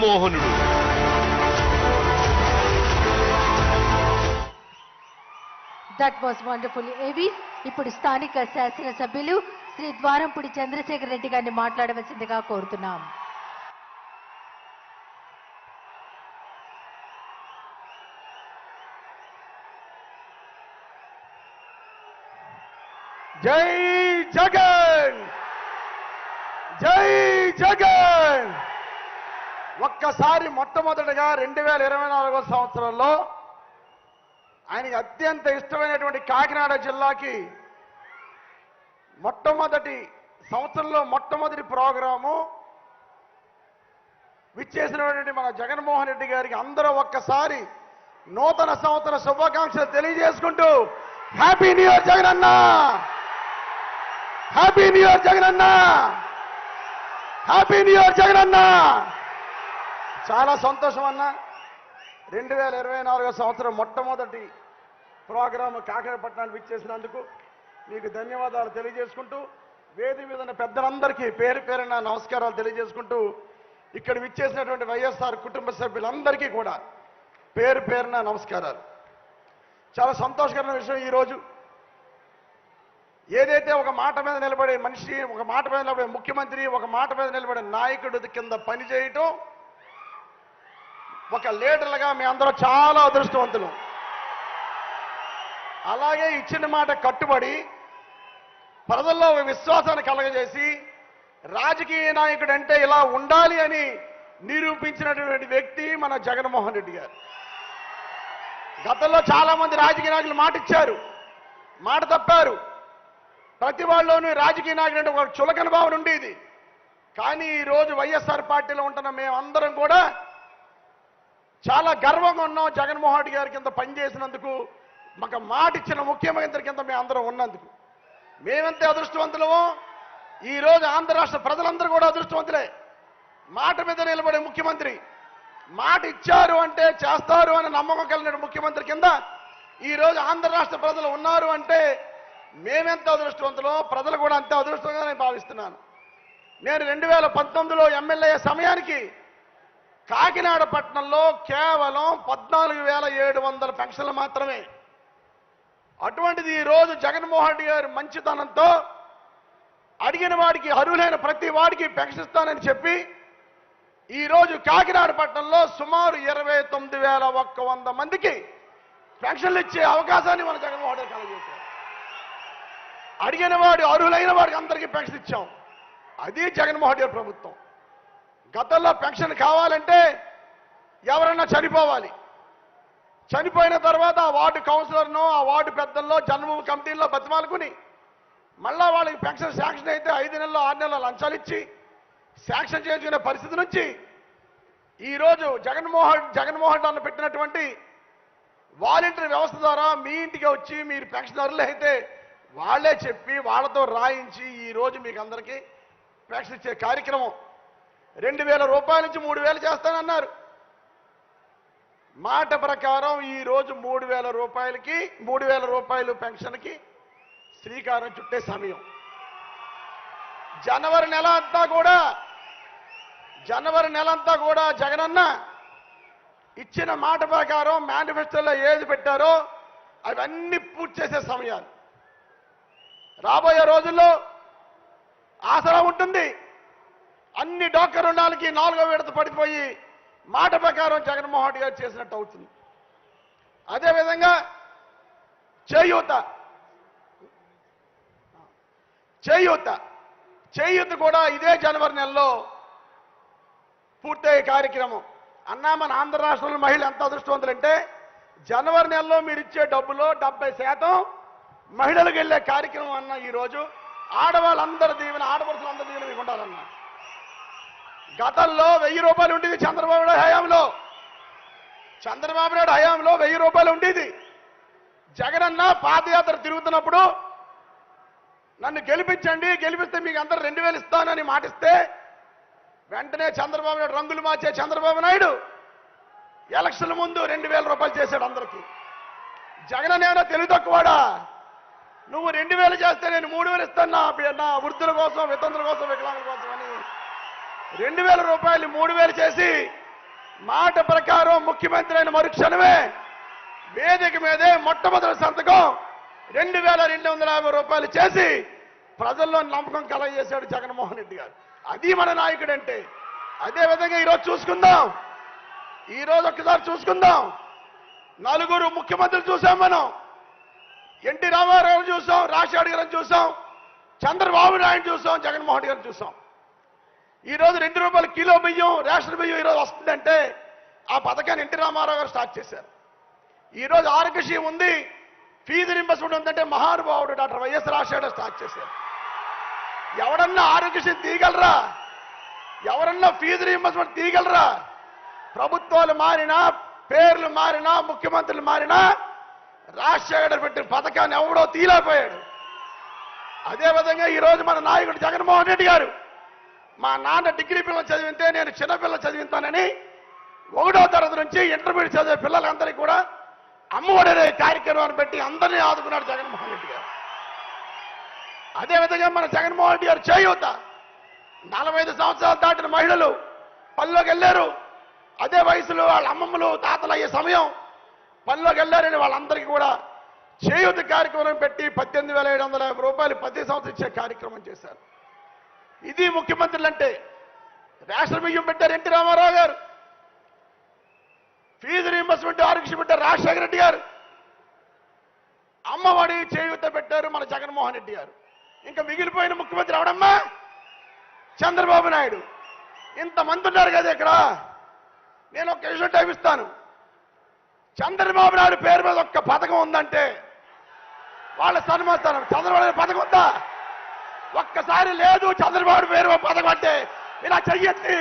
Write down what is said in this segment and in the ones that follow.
జగన్మోహనుడు that was wonderful ఏవి? ఇప్పుడు స్థానిక శాసనసభ్యులు శ్రీ ద్వారంపూడి చంద్రశేఖర్ రెడ్డి గారిని మాట్లాడవలసిందిగా కోరుతున్నాం. జై జగన్! జై జగన్! ఒక్కసారి మొట్టమొదటిగా రెండు వేల ఇరవై నాలుగో సంవత్సరంలో ఆయనకి అత్యంత ఇష్టమైనటువంటి కాకినాడ జిల్లాకి మొట్టమొదటి సంవత్సరంలో మొట్టమొదటి ప్రోగ్రాము విచ్చేసినటువంటి మన జగన్మోహన్ రెడ్డి గారికి అందరూ ఒక్కసారి నూతన సంవత్సర శుభాకాంక్షలు తెలియజేసుకుంటూ హ్యాపీ న్యూ ఇయర్ జగనన్న! హ్యాపీ న్యూ ఇయర్ జగనన్న! హ్యాపీ న్యూ ఇయర్ జగనన్న! చాలా సంతోషం అన్న. రెండు వేల ఇరవై నాలుగో సంవత్సరం మొట్టమొదటి ప్రోగ్రాం కాకరపట్నానికి విచ్చేసినందుకు మీకు ధన్యవాదాలు తెలియజేసుకుంటూ వేది మీద ఉన్న పెద్దలందరికీ పేరు పేరున నమస్కారాలు తెలియజేసుకుంటూ ఇక్కడ విచ్చేసినటువంటి వైఎస్ఆర్ కుటుంబ సభ్యులందరికీ కూడా పేరు పేరున నమస్కారాలు. చాలా సంతోషకరమైన విషయం ఈరోజు. ఏదైతే ఒక మాట మీద నిలబడే మనిషి ఒక మాట మీద నిలబడే ముఖ్యమంత్రి ఒక మాట మీద నిలబడే నాయకుడి కింద పనిచేయటం ఒక లీడర్లుగా మీ అందరూ చాలా అదృష్టవంతులు. అలాగే ఇచ్చిన మాట కట్టుబడి ప్రజల్లో విశ్వాసాన్ని కలగజేసి రాజకీయ నాయకుడు అంటే ఇలా ఉండాలి అని నిరూపించినటువంటి వ్యక్తి మన జగన్మోహన్ రెడ్డి గారు. గతంలో చాలా మంది రాజకీయ నాయకులు మాట ఇచ్చారు మాట తప్పారు. ప్రతి వాళ్ళలోనూ రాజకీయ నాయకుడు అంటే ఒక చులకన భావన ఉండేది. కానీ ఈరోజు వైఎస్ఆర్ పార్టీలో ఉంటున్న మేమందరం కూడా చాలా గర్వంగా ఉన్నాం జగన్మోహన్ రెడ్డి గారి కింద పనిచేసినందుకు. మాకు మాట ఇచ్చిన ముఖ్యమంత్రి కింద మేము అందరం ఉన్నందుకు. మేమెంతే అదృష్టవంతులమో ఈ రోజు ఆంధ్ర రాష్ట్ర ప్రజలందరూ కూడా అదృష్టవంతులే. మాట మీద నిలబడే ముఖ్యమంత్రి. మాట ఇచ్చారు అంటే చేస్తారు అని నమ్మకం కలిగిన ముఖ్యమంత్రి కింద ఈ రోజు ఆంధ్ర రాష్ట్ర ప్రజలు ఉన్నారు అంటే మేమెంత అదృష్టవంతులో ప్రజలు కూడా అంతే అదృష్టంగా నేను భావిస్తున్నాను. నేను రెండు వేల పంతొమ్మిదిలో ఎమ్మెల్యే సమయానికి కాకినాడ పట్టణంలో కేవలం పద్నాలుగు వేల ఏడు వందల పెన్షన్లు మాత్రమే. అటువంటిది ఈరోజు జగన్మోహన్ రెడ్డి గారి మంచితనంతో అడిగిన వాడికి అర్హులైన ప్రతి వాడికి పెన్షన్ ఇస్తానని చెప్పి ఈరోజు కాకినాడ పట్టణంలో సుమారు ఇరవై తొమ్మిది వేల ఒక్క వంద మందికి పెన్షన్లు ఇచ్చే అవకాశాన్ని మన జగన్మోహన్ రెడ్డి కలగజేశారు అడిగిన వాడు అర్హులైన వాడికి అందరికీ పెన్షన్ ఇచ్చాం. అది జగన్మోహన్ రెడ్డి ప్రభుత్వం. గతంలో పెన్షన్ కావాలంటే ఎవరన్నా చనిపోవాలి. చనిపోయిన తర్వాత ఆ వార్డు కౌన్సిలర్ను ఆ వార్డు పెద్దల్లో జన్మభూమి కమిటీల్లో బతిమాలుకుని మళ్ళా వాళ్ళకి పెన్షన్ శాంక్షన్ అయితే ఐదు నెలలు ఆరు నెలలు లంచాలు ఇచ్చి శాంక్షన్ చేసుకునే పరిస్థితి నుంచి ఈరోజు జగన్మోహన్ జగన్మోహన్ రెడ్డి పెట్టినటువంటి వాలంటీర్ వ్యవస్థ ద్వారా మీ ఇంటికి వచ్చి మీరు పెన్షనర్లు అయితే వాళ్ళే చెప్పి వాళ్ళతో రాయించి ఈరోజు మీకు అందరికీ పెన్షన్ ఇచ్చే కార్యక్రమం రెండు వేల రూపాయల నుంచి మూడు వేలు చేస్తానన్నారు. మాట ప్రకారం ఈరోజు మూడు వేల రూపాయలకి మూడు వేల రూపాయలు పెన్షన్కి శ్రీకారం చుట్టే సమయం. జనవరి నెల అంతా కూడా జనవరి నెల అంతా కూడా జగనన్న ఇచ్చిన మాట ప్రకారం మేనిఫెస్టోలో ఏది పెట్టారో అవన్నీ పూర్తి చేసే సమయాలు. రాబోయే రోజుల్లో ఆసరా ఉంటుంది. అన్ని డోకర్ రుణాలకి నాలుగో విడత పడిపోయి మాట ప్రకారం జగన్మోహన్ రెడ్డి గారు చేసినట్టు అవుతుంది. అదేవిధంగా చేయూత. చేయూత. చేయూత కూడా ఇదే జనవరి నెలలో పూర్తయ్యే కార్యక్రమం. అన్నా మన ఆంధ్ర రాష్ట్రంలో మహిళలు ఎంత అదృష్టవంతులంటే జనవరి నెలలో మీరు ఇచ్చే డబ్బులో డెబ్బై శాతం మహిళలకు వెళ్ళే కార్యక్రమం అన్న ఈరోజు ఆడవాళ్ళందరి దీవెన ఆడపడుచులందరి దీవెన మీకు ఉండాలన్నా. గతంలో వెయ్యి రూపాయలు ఉండేది చంద్రబాబు నాయుడు హయాంలో. చంద్రబాబు నాయుడు హయాంలో వెయ్యి రూపాయలు ఉండేది. జగనన్న పాదయాత్ర తిరుగుతున్నప్పుడు నన్ను గెలిపించండి గెలిపిస్తే మీకు అందరు రెండు వేలు ఇస్తానని మాటిస్తే వెంటనే చంద్రబాబు నాయుడు రంగులు మార్చే చంద్రబాబు నాయుడు ఎలక్షన్ల ముందు రెండు వేల రూపాయలు చేశాడు అందరికీ. జగన్ ఏమైనా తెలివి తక్కువాడా? నువ్వు రెండు వేలు చేస్తే నేను మూడు వేలు ఇస్తాను నా అన్న నా వృద్ధుల కోసం వితంతుల కోసం వికలాంగుల కోసం అని రెండు వేల రూపాయలు మూడు వేలు చేసి మాట ప్రకారం ముఖ్యమంత్రి అయిన మరుక్షణమే వేదిక మీదే మొట్టమొదటి సంతకం రెండు వేల రెండు వందల యాభై రూపాయలు చేసి ప్రజల్లో నమ్మకం కలగజేశాడు జగన్మోహన్ రెడ్డి గారు. అది మన నాయకుడు అంటే. అదేవిధంగా ఈరోజు చూసుకుందాం. ఈరోజు ఒక్కసారి చూసుకుందాం. నలుగురు ముఖ్యమంత్రులు చూసాం మనం. ఎన్టీ రామారావు చూసాం రాజశేఖర్ గారిని చూసాం చంద్రబాబు నాయుడు చూసాం జగన్మోహన్ రెడ్డి గారిని చూసాం. ఈరోజు రెండు రూపాయల కిలో బియ్యం రేషన్ బియ్యం ఈ రోజు వస్తుందంటే ఆ పథకాన్ని ఎన్టీ రామారావు గారు స్టార్ట్ చేశారు. ఈ రోజు ఆరోగ్యశ్రీ ఉంది ఫీజు రింబర్స్మెంట్ ఉందంటే మహానుభావుడు డాక్టర్ వైఎస్ రాజశేఖర్ స్టార్ట్ చేశారు. ఎవడన్నా ఆరోగ్యశ్రీ తీయగలరా? ఎవరన్నా ఫీజు రీంబర్స్మెంట్ తీయగలరా? ప్రభుత్వాలు మారినా పేర్లు మారినా ముఖ్యమంత్రులు మారినా రాజశేఖర్ పెట్టిన పథకాన్ని ఎవడో తీయలేకపోయాడు. అదేవిధంగా ఈరోజు మన నాయకుడు జగన్మోహన్ రెడ్డి గారు మా నాన్న డిగ్రీ పిల్లలు చదివితే నేను చిన్నపిల్లలు చదివిస్తానని ఒకటో తరగతి నుంచి ఇంటర్మీడియట్ చదివే పిల్లలందరికీ కూడా అమ్మఒడనే కార్యక్రమాన్ని పెట్టి అందరినీ ఆదుకున్నాడు జగన్మోహన్ రెడ్డి గారు. అదేవిధంగా మన జగన్మోహన్ రెడ్డి గారు చేయూత. నలభై ఐదు సంవత్సరాలు దాటిన మహిళలు పనిలోకి వెళ్ళారు. అదే వయసులో వాళ్ళ అమ్మమ్మలు తాతలు అయ్యే సమయం పనిలోకి వెళ్ళారని వాళ్ళందరికీ కూడా చేయూత కార్యక్రమం పెట్టి పద్దెనిమిది వేల ఏడు వందల యాభై రూపాయలు ప్రతి సంవత్సరం ఇచ్చే కార్యక్రమం చేశారు. ఇది ముఖ్యమంత్రులు అంటే రేషన్ బియ్యం పెట్టారు ఎన్టీ రామారావు గారు. ఫీజు రీంబర్స్మెంట్ ఆరోగ్యం పెట్టారు రాజశేఖర రెడ్డి గారు. అమ్మఒడి చేయూత పెట్టారు మన జగన్మోహన్ రెడ్డి గారు. ఇంకా మిగిలిపోయిన ముఖ్యమంత్రి ఎవడమ్మా? చంద్రబాబు నాయుడు. ఇంతమంది ఉన్నారు కదా ఇక్కడ. నేను ఒక విషయం టైం ఇస్తాను. చంద్రబాబు నాయుడు పేరు మీద ఒక్క పథకం ఉందంటే వాళ్ళ సన్మాస్తానం చంద్రబాబు నాయుడు పథకం ఉందా? ఒక్కసారి లేదు చంద్రబాబు పేరు పథకం అంటే. ఇలా చెయ్యెత్తి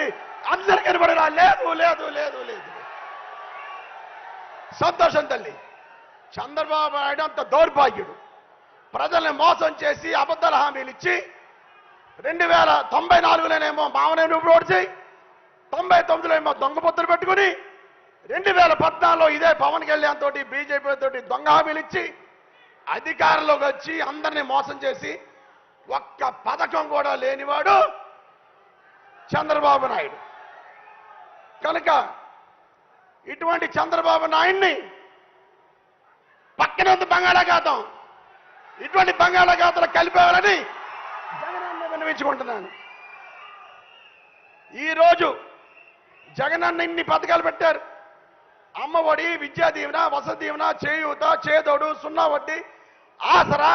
అందరు కనబడరా. లేదు లేదు లేదు లేదు. సంతోషం తల్లి. చంద్రబాబు నాయుడు అంత దౌర్భాగ్యుడు. ప్రజల్ని మోసం చేసి అబద్ధాల హామీలు ఇచ్చి రెండు వేల తొంభై నాలుగులోనేమో మామనేని ఓడిచి తొంభై తొమ్మిదిలో ఏమో దొంగ పొత్తులు పెట్టుకుని రెండు వేల పద్నాలుగులో ఇదే పవన్ కళ్యాణ్ తోటి బీజేపీ తోటి దొంగ హామీలు ఇచ్చి అధికారంలోకి వచ్చి అందరినీ మోసం చేసి ఒక్క పథకం కూడా లేనివాడు చంద్రబాబు నాయుడు. కనుక ఇటువంటి చంద్రబాబు నాయుడిని పక్కనే ఉంది బంగాళాఖాతం. ఇటువంటి బంగాళాఖాతంలో కలిపేవాలని జగనన్న విన్నవించుకుంటున్నాను. ఈరోజు జగనన్న ఇన్ని పథకాలు పెట్టారు. అమ్మఒడి విద్యా దీవెన వసతి దీవెన చేయూత చేదోడు సున్నా వడ్డీ ఆసరా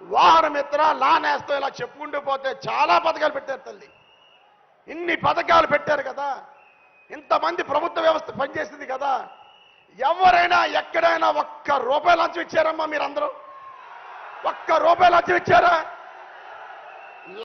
వాహన మిత్ర లా నేస్తం ఇలా చెప్పుకుంటూ పోతే చాలా పథకాలు పెట్టారు తల్లి. ఇన్ని పథకాలు పెట్టారు కదా. ఇంతమంది ప్రభుత్వ వ్యవస్థ పనిచేసింది కదా. ఎవరైనా ఎక్కడైనా ఒక్క రూపాయి లంచం ఇచ్చారమ్మా మీరందరూ? ఒక్క రూపాయి లంచం ఇచ్చారా?